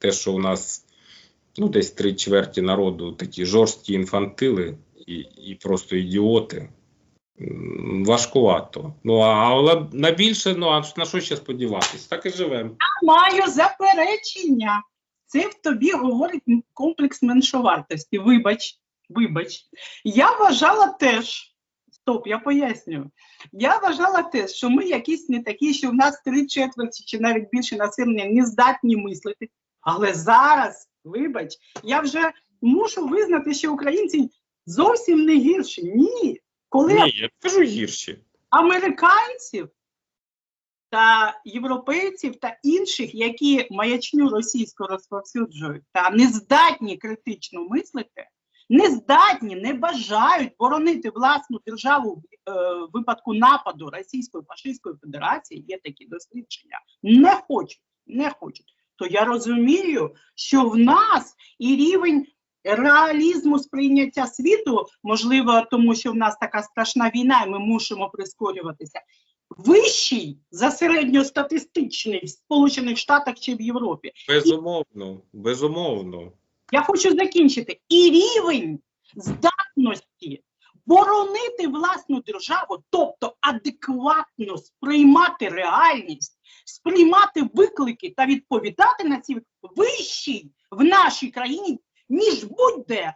те, що у нас ну, десь три чверті народу такі жорсткі інфантили і, і просто ідіоти. Важкувато. Ну, але на більше, ну а на що ще сподіватись? Так і живемо. Я маю заперечення. Це в тобі говорить комплекс меншовартості. Вибач, вибач. Я вважала теж, стоп, я пояснюю. Я вважала теж, що ми якісь не такі, що в нас три четверті чи навіть більше населення не здатні мислити. Але зараз, вибач, я вже мушу визнати, що українці зовсім не гірші. Ні. Коли Ні, я кажу гірші. американців та європейців та інших, які маячню російську розповсюджують та не здатні критично мислити, не здатні, не бажають боронити власну державу в е, випадку нападу Російської фашистської Федерації, є такі дослідження, не хочуть, не хочуть. То я розумію, що в нас і рівень реалізму сприйняття світу, можливо, тому що в нас така страшна війна, і ми мусимо прискорюватися. Вищий за середньостатистичний в Сполучених Штатах чи в Європі. Безумовно, безумовно. Я хочу закінчити. І рівень здатності боронити власну державу, тобто адекватно сприймати реальність, сприймати виклики та відповідати на ці вищий в нашій країні, ніж будь-де,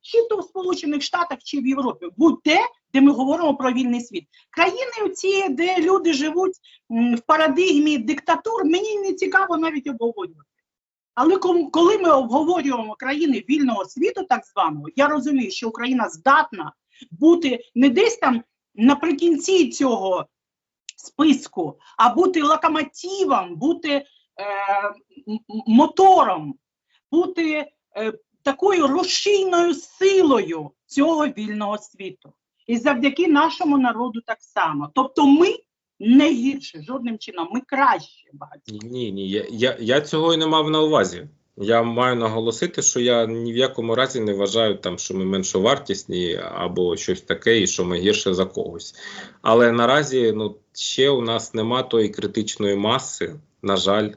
чи то в Сполучених Штатах, чи в Європі, будь-де, де ми говоримо про вільний світ. Країни, ці, де люди живуть в парадигмі диктатур, мені не цікаво навіть обговорювати. Але коли ми обговорюємо країни вільного світу, так званого, я розумію, що Україна здатна бути не десь там наприкінці цього списку, а бути локомотивом, бути е, мотором, бути е, такою рушійною силою цього вільного світу. І завдяки нашому народу так само. Тобто ми не гірше, жодним чином, ми краще багато. Ні, ні, я, я, я цього і не мав на увазі. Я маю наголосити, що я ні в якому разі не вважаю, там, що ми меншовартісні або щось таке, і що ми гірше за когось. Але наразі ну, ще у нас нема тої критичної маси, на жаль,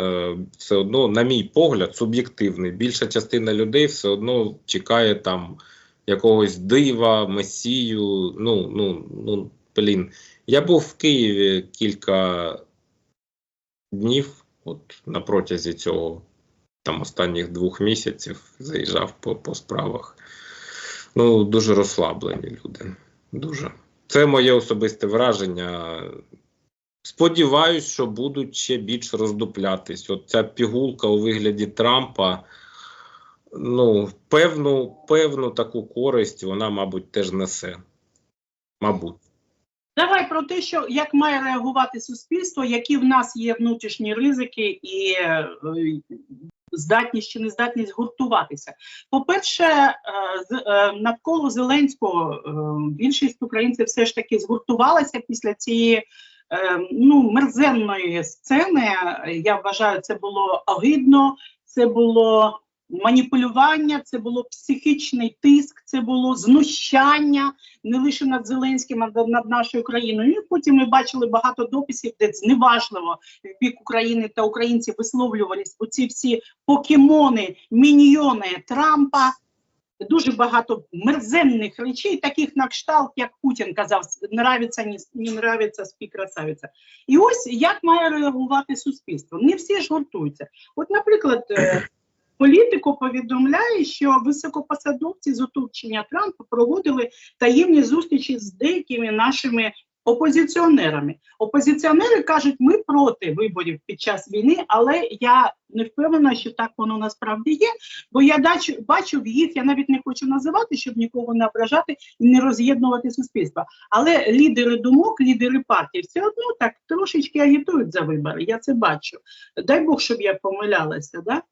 е, все одно, на мій погляд, суб'єктивний. Більша частина людей все одно чекає там якогось дива, месію. Ну, ну, ну, блін. Я був в Києві кілька днів, от на протязі цього там останніх двох місяців заїжджав по, по справах. Ну, дуже розслаблені люди. Дуже. Це моє особисте враження. Сподіваюсь, що будуть ще більш роздуплятись. От ця пігулка у вигляді Трампа. Ну, певну, певну таку користь вона, мабуть, теж несе. Мабуть. Давай про те, що як має реагувати суспільство, які в нас є внутрішні ризики і е, здатність чи нездатність гуртуватися. По-перше, е, е, навколо Зеленського е, більшість українців все ж таки згуртувалася після цієї ну, мерзенної сцени. Я вважаю, це було огидно, це було маніпулювання, це було психічний тиск, це було знущання не лише над Зеленським, а над нашою країною. І потім ми бачили багато дописів, де зневажливо в бік України та українці висловлювались оці всі покемони, міньйони Трампа. Дуже багато мерзенних речей, таких на кшталт, як Путін казав, нравиться, не, не нравиться, спі красавиця. І ось як має реагувати суспільство. Не всі ж гуртуються. От, наприклад, політико повідомляє, що високопосадовці з оточення Трампа проводили таємні зустрічі з деякими нашими опозиціонерами. Опозиціонери кажуть, ми проти виборів під час війни, але я не впевнена, що так воно насправді є. Бо я бачу, бачу в їх, я навіть не хочу називати, щоб нікого не ображати і не роз'єднувати суспільство. Але лідери думок, лідери партії все одно так трошечки агітують за вибори. Я це бачу. Дай Бог, щоб я помилялася. Да?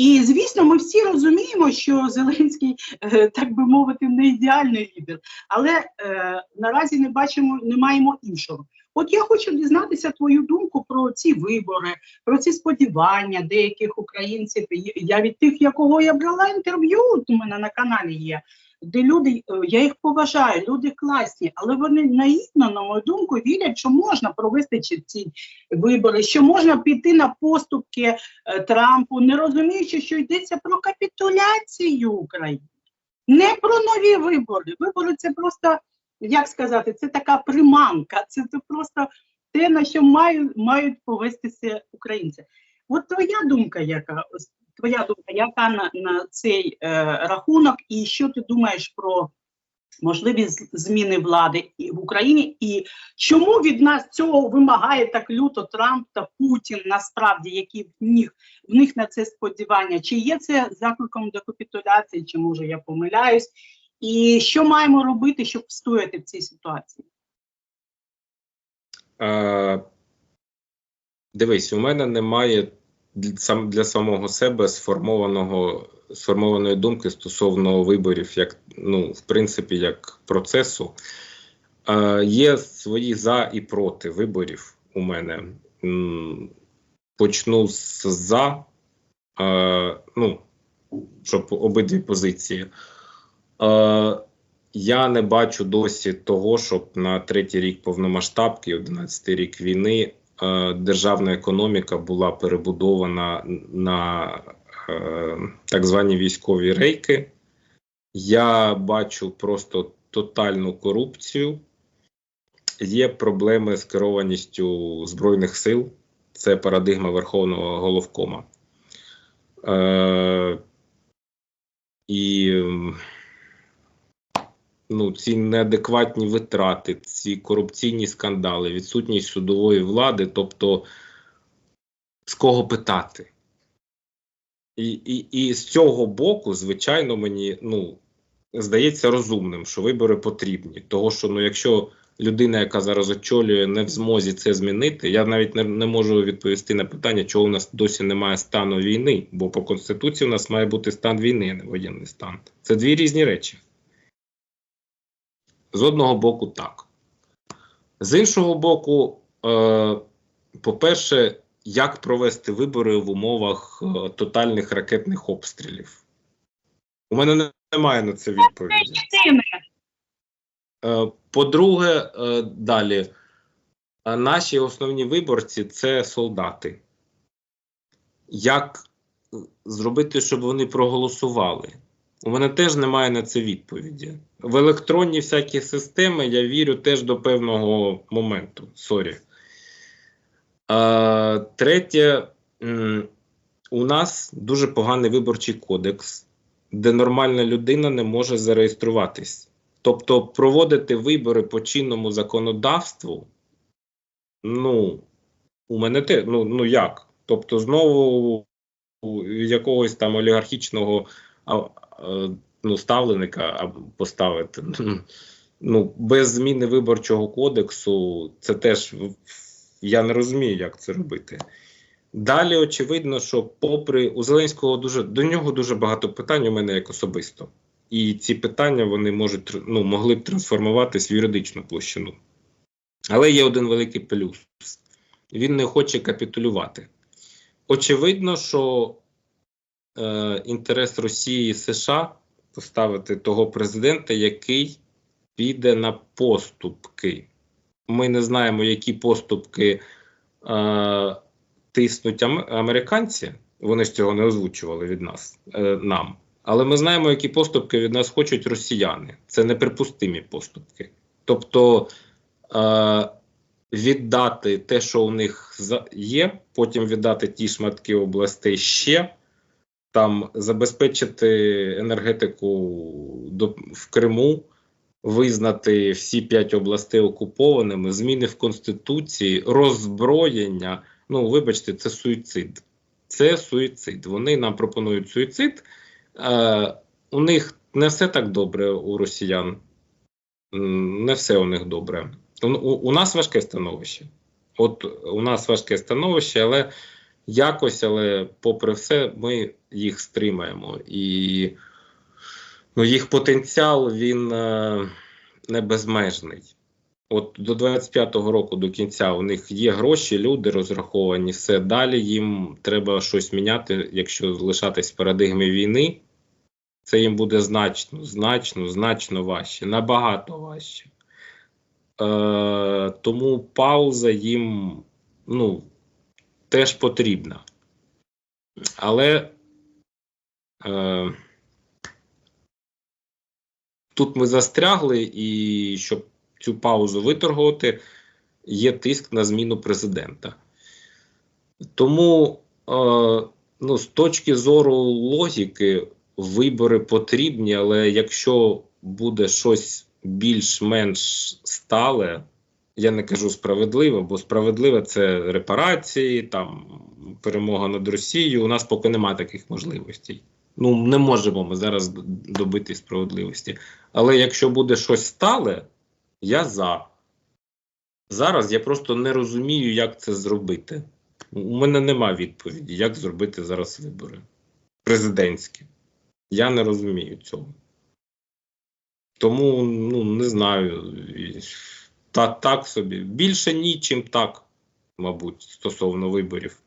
І звісно, ми всі розуміємо, що Зеленський, е, так би мовити, не ідеальний лідер, але е, наразі не бачимо, не маємо іншого. От я хочу дізнатися твою думку про ці вибори, про ці сподівання деяких українців. Я від тих, якого я брала інтерв'ю, у мене на каналі є. Де люди, е, я їх поважаю, люди класні, але вони наївно, на мою думку, вірять, що можна провести ці вибори, що можна піти на поступки е, Трампу, не розуміючи, що йдеться про капітуляцію України, не про нові вибори. Вибори це просто, як сказати, це така приманка, це, просто те, на що мають, мають повестися українці. От твоя думка, яка твоя думка, яка на, на цей е, рахунок, і що ти думаєш про можливі зміни влади в Україні, і чому від нас цього вимагає так люто Трамп та Путін, насправді, які в них, в них на це сподівання? Чи є це закликом до капітуляції, чи може я помиляюсь? І що маємо робити, щоб встояти в цій ситуації? Е, дивись, у мене немає для, сам, для самого себе сформованого сформованої думки стосовно виборів, як ну, в принципі, як процесу. Е, є свої за і проти виборів у мене. Почну з за, е, ну, щоб обидві позиції. Е, я не бачу досі того, щоб на третій рік повномасштабки, 11 рік війни, державна економіка була перебудована на е, так звані військові рейки. Я бачу просто тотальну корупцію. Є проблеми з керованістю Збройних сил. Це парадигма Верховного головкома. Е, і ну, ці неадекватні витрати, ці корупційні скандали, відсутність судової влади, тобто з кого питати. І, і, і з цього боку, звичайно, мені ну, здається розумним, що вибори потрібні. Того, що ну, якщо людина, яка зараз очолює, не в змозі це змінити, я навіть не, не можу відповісти на питання, чого у нас досі немає стану війни, бо по Конституції у нас має бути стан війни, а не воєнний стан. Це дві різні речі. З одного боку, так. З іншого боку, е, по-перше, як провести вибори в умовах е, тотальних ракетних обстрілів? У мене немає на це відповіді. Е, По-друге, далі, наші основні виборці це солдати. Як зробити, щоб вони проголосували? У мене теж немає на це відповіді. В електронні всякі системи я вірю теж до певного моменту. Сорі. Третє, у нас дуже поганий виборчий кодекс, де нормальна людина не може зареєструватись. Тобто проводити вибори по чинному законодавству, ну, у мене те, ну, ну як? Тобто, знову якогось там олігархічного ну, ставленика поставити. Ну, без зміни виборчого кодексу, це теж я не розумію, як це робити. Далі, очевидно, що попри у Зеленського дуже до нього дуже багато питань у мене як особисто. І ці питання вони можуть ну, могли б трансформуватись в юридичну площину. Але є один великий плюс: він не хоче капітулювати. Очевидно, що е, інтерес Росії і США поставити того президента, який піде на поступки. Ми не знаємо, які поступки е, тиснуть американці. Вони ж цього не озвучували від нас е, нам. Але ми знаємо, які поступки від нас хочуть росіяни. Це неприпустимі поступки. Тобто е, віддати те, що у них є, потім віддати ті шматки областей ще, там забезпечити енергетику в Криму, визнати всі п'ять областей окупованими, зміни в Конституції, роззброєння. Ну, вибачте, це суїцид. Це суїцид. Вони нам пропонують суїцид. Е, у них не все так добре у росіян. Не все у них добре. У, у нас важке становище. От у нас важке становище, але якось, але попри все, ми їх стримаємо. І ну, їх потенціал він е, не безмежний. От до 25-го року до кінця у них є гроші, люди розраховані, все далі їм треба щось міняти, якщо лишатись в парадигмі війни. це їм буде значно, значно, значно важче, набагато важче. Е, тому пауза їм ну, теж потрібна. Але е, тут ми застрягли, і щоб цю паузу виторгувати, є тиск на зміну президента. Тому, е, ну, з точки зору логіки, вибори потрібні, але якщо буде щось більш-менш стале, я не кажу справедливе, бо справедливе це репарації, там перемога над Росією. У нас поки немає таких можливостей. Ну, не можемо ми зараз добити справедливості. Але якщо буде щось стале, я за. Зараз я просто не розумію, як це зробити. У мене нема відповіді, як зробити зараз вибори президентські. Я не розумію цього. Тому ну, не знаю. Та, так собі. Більше нічим так, мабуть, стосовно виборів.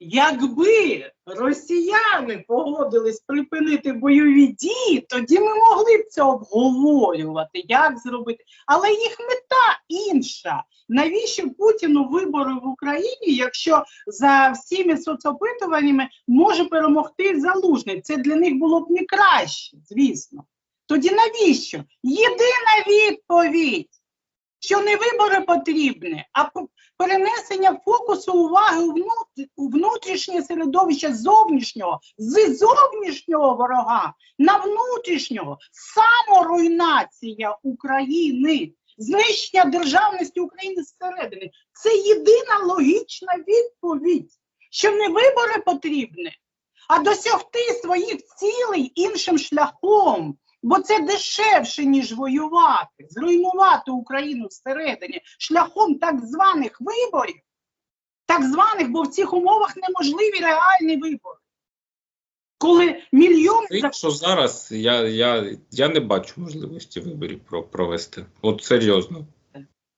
Якби росіяни погодились припинити бойові дії, тоді ми могли б це обговорювати, як зробити. Але їх мета інша. Навіщо Путіну вибори в Україні, якщо за всіми соцопитуваннями може перемогти залужний? Це для них було б не краще, звісно. Тоді навіщо? Єдина відповідь, що не вибори потрібні, а перенесення фокусу уваги у, внутрішнє середовище зовнішнього, з зовнішнього ворога на внутрішнього саморуйнація України, знищення державності України зсередини. Це єдина логічна відповідь, що не вибори потрібні, а досягти своїх цілей іншим шляхом. Бо це дешевше, ніж воювати, зруйнувати Україну всередині шляхом так званих виборів, так званих, бо в цих умовах неможливі реальні вибори. Коли мільйон Тим, що зараз я, я, я не бачу можливості виборів провести. От серйозно.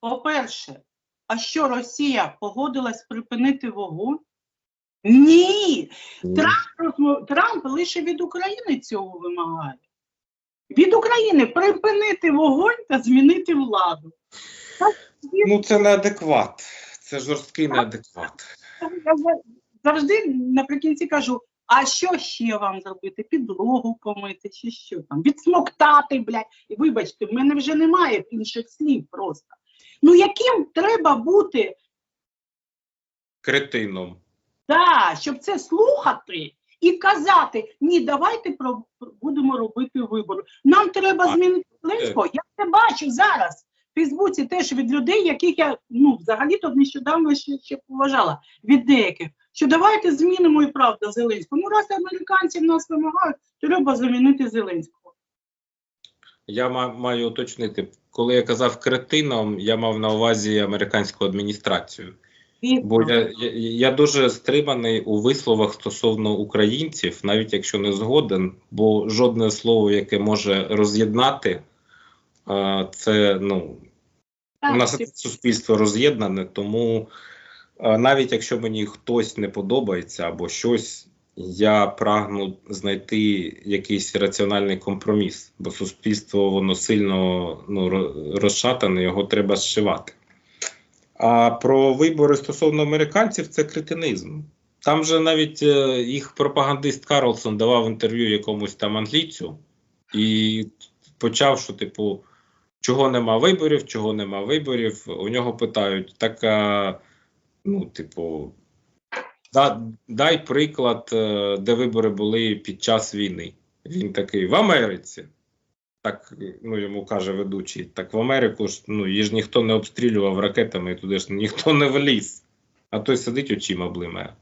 По-перше, а що Росія погодилась припинити вогонь? Ні. Трамп, Трамп лише від України цього вимагає. Від України припинити вогонь та змінити владу. Ну, це неадекват. Це жорсткий неадекват. Я завжди наприкінці кажу: а що ще вам зробити? Підлогу помити, чи що там? Відсмоктати, блядь. І вибачте, в мене вже немає інших слів просто. Ну яким треба бути, Кретином. да, щоб це слухати і казати: ні, давайте про, будемо робити вибори. Нам треба А, змінити Зеленського. Я це бачу зараз. В Фейсбуці теж від людей, яких я ну взагалі-то нещодавно ще, ще поважала від деяких, що давайте змінимо і правда Зеленського. Ну, раз американці в нас вимагають, треба замінити Зеленського. Я ма- маю уточнити, коли я казав кретином, я мав на увазі американську адміністрацію. Бо я, я, я дуже стриманий у висловах стосовно українців, навіть якщо не згоден, бо жодне слово, яке може роз'єднати, це ну у нас Так, суспільство роз'єднане, тому навіть якщо мені хтось не подобається або щось, я прагну знайти якийсь раціональний компроміс, бо суспільство воно сильно ну, розшатане, його треба зшивати. А про вибори стосовно американців це кретинизм. Там же навіть е, їх пропагандист Карлсон давав інтерв'ю якомусь там англійцю і почав, що, типу, чого нема виборів, чого нема виборів. У нього питають, так, ну, типу, да, дай приклад, е, де вибори були під час війни. Він такий в Америці. Так ну йому каже ведучий. Так в Америку ж ну її ж ніхто не обстрілював ракетами, і туди ж ніхто не вліз. А той сидить очима блимає.